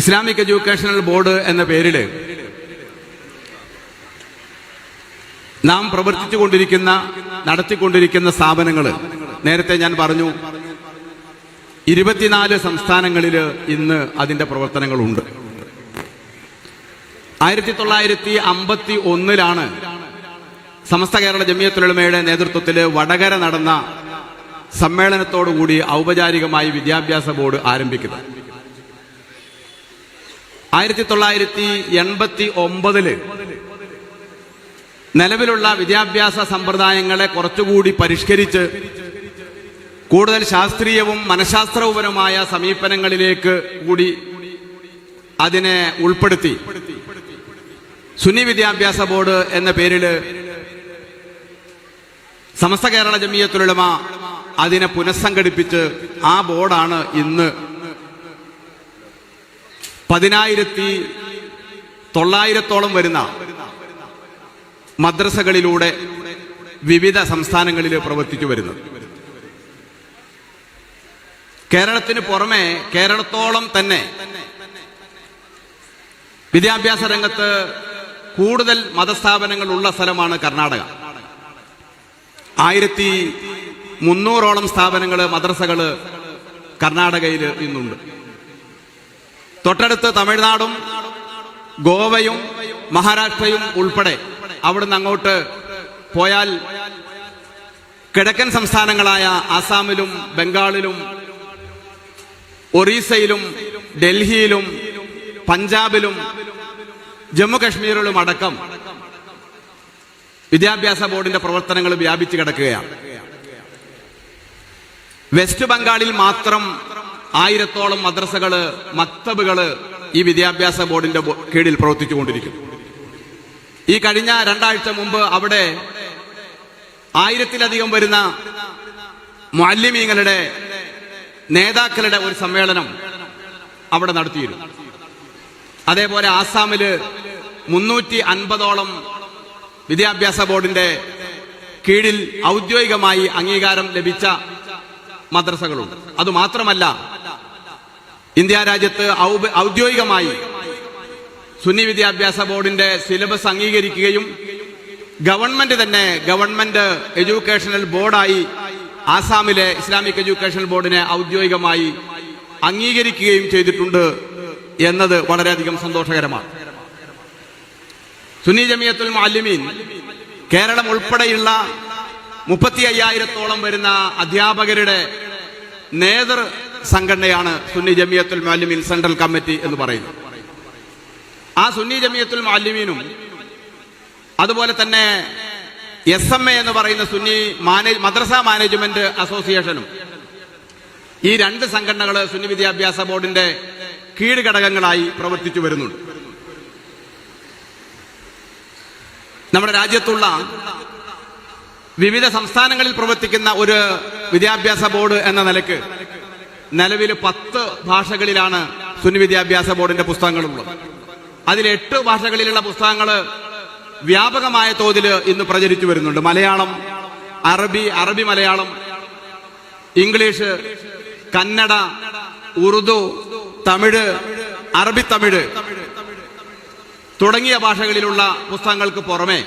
Islamic educational board എന്ന പേരിൽ നാം പ്രവർത്തിച്ചുകൊണ്ടിരിക്കുന്ന നടത്തിക്കൊണ്ടിരിക്കുന്ന സ്ഥാപനങ്ങൾ നേരത്തെ ഞാൻ പറഞ്ഞു ഇരുപത്തിനാല് സംസ്ഥാനങ്ങളിൽ ഇന്ന് അതിന്റെ പ്രവർത്തനങ്ങളുണ്ട്. ആയിരത്തി തൊള്ളായിരത്തി അമ്പത്തി ഒന്നിലാണ് സമസ്ത കേരള ജമിയത്തുലമയുടെ നേതൃത്വത്തിൽ വടകര നടന്ന സമ്മേളനത്തോടുകൂടി ഔപചാരികമായി വിദ്യാഭ്യാസ ബോർഡ് ആരംഭിക്കുന്നത്. ആയിരത്തി തൊള്ളായിരത്തി എൺപത്തി ഒമ്പതിൽ നിലവിലുള്ള വിദ്യാഭ്യാസ സമ്പ്രദായങ്ങളെ കുറച്ചുകൂടി പരിഷ്കരിച്ച് കൂടുതൽ ശാസ്ത്രീയവും മനഃശാസ്ത്രപരവുമായ സമീപനങ്ങളിലേക്ക് കൂടി അതിനെ ഉൾപ്പെടുത്തി. സുന്നി വിദ്യാഭ്യാസ ബോർഡ് എന്ന പേരിൽ സമസ്ത കേരള ജമീയത്തുലമ അതിനെ പുനഃസംഘടിപ്പിച്ച് ആ ബോർഡാണ് ഇന്ന് പതിനായിരത്തി തൊള്ളായിരത്തോളം വരുന്ന മദ്രസകളിലൂടെ വിവിധ സംസ്ഥാനങ്ങളിൽ പ്രവർത്തിച്ചു വരുന്നത്. കേരളത്തിന് പുറമെ കേരളത്തോളം തന്നെ വിദ്യാഭ്യാസ രംഗത്ത് കൂടുതൽ മതസ്ഥാപനങ്ങൾ ഉള്ള സ്ഥലമാണ് കർണാടക. ആയിരത്തി മുന്നൂറോളം സ്ഥാപനങ്ങൾ മദ്രസകൾ കർണാടകയിൽ ഇന്നുണ്ട് തൊട്ടടുത്ത് തമിഴ്നാടും ഗോവയും മഹാരാഷ്ട്രയും ഉൾപ്പെടെ അവിടുന്ന് അങ്ങോട്ട് പോയാൽ കിഴക്കൻ സംസ്ഥാനങ്ങളായ ആസാമിലും ബംഗാളിലും ഒറീസയിലും ഡൽഹിയിലും പഞ്ചാബിലും ജമ്മു കശ്മീരിലും അടക്കം വിദ്യാഭ്യാസ ബോർഡിന്റെ പ്രവർത്തനങ്ങൾ വ്യാപിച്ചു കിടക്കുകയാണ്. വെസ്റ്റ് ബംഗാളിൽ മാത്രം ആയിരത്തോളം മദ്രസകൾ മക്തബുകൾ ഈ വിദ്യാഭ്യാസ ബോർഡിന്റെ കീഴിൽ പ്രവർത്തിച്ചുകൊണ്ടിരിക്കുന്നു. ഈ കഴിഞ്ഞ രണ്ടാഴ്ച മുമ്പ് അവിടെ ആയിരത്തിലധികം വരുന്ന മാലിമീങ്ങളുടെ നേതാക്കളുടെ ഒരു സമ്മേളനം അവിടെ നടത്തിയിരുന്നു. അതേപോലെ ആസാമിൽ മുന്നൂറ്റി അൻപതോളം വിദ്യാഭ്യാസ ബോർഡിന്റെ കീഴിൽ ഔദ്യോഗികമായി അംഗീകാരം ലഭിച്ച മദ്രസകളുണ്ട്. അതുമാത്രമല്ല ഇന്ത്യ രാജ്യത്ത് ഔദ്യോഗികമായി സുന്നി വിദ്യാഭ്യാസ ബോർഡിന്റെ സിലബസ് അംഗീകരിക്കുകയും ഗവൺമെന്റ് തന്നെ ഗവൺമെന്റ് എഡ്യൂക്കേഷണൽ ബോർഡായി ആസാമിലെ ഇസ്ലാമിക് എഡ്യൂക്കേഷണൽ ബോർഡിനെ ഔദ്യോഗികമായി അംഗീകരിക്കുകയും ചെയ്തിട്ടുണ്ട് എന്നത് വളരെയധികം സന്തോഷകരമാണ്. സുന്നി ജമിയത്തുൽ മാലിമീൻ കേരളം ഉൾപ്പെടെയുള്ള മുപ്പത്തി അയ്യായിരത്തോളം വരുന്ന അധ്യാപകരുടെ നേതൃ സംഘടനയാണ് സുന്നി ജമിയത്തുൽ മാലിമീൻ സെൻട്രൽ കമ്മിറ്റി എന്ന് പറയുന്നത്. ആ സുന്നി ജമിയത്തുൽ മാലിമീനും അതുപോലെ തന്നെ എസ് എം എ എന്ന് പറയുന്ന സുന്നി മാനേജ് മദ്രസ മാനേജ്മെന്റ് അസോസിയേഷനും ഈ രണ്ട് സംഘടനകൾ സുന്നി വിദ്യാഭ്യാസ ബോർഡിന്റെ കീഴ്ഘടകങ്ങളായി പ്രവർത്തിച്ചു വരുന്നുണ്ട്. നമ്മുടെ രാജ്യത്തുള്ള വിവിധ സംസ്ഥാനങ്ങളിൽ പ്രവർത്തിക്കുന്ന ഒരു വിദ്യാഭ്യാസ ബോർഡ് എന്ന നിലയ്ക്ക് നിലവിൽ പത്ത് ഭാഷകളിലാണ് സുന്നി വിദ്യാഭ്യാസ ബോർഡിന്റെ പുസ്തകങ്ങളുള്ളത്. അതിൽ എട്ട് ഭാഷകളിലുള്ള പുസ്തകങ്ങൾ വ്യാപകമായ തോതിൽ ഇന്ന് പ്രചരിച്ചു വരുന്നുണ്ട്. മലയാളം അറബി അറബി മലയാളം ഇംഗ്ലീഷ് കന്നഡ ഉറുദു തമിഴ് അറബി തമിഴ് തുടങ്ങിയ ഭാഷകളിലുള്ള പുസ്തകങ്ങൾക്ക് പുറമെ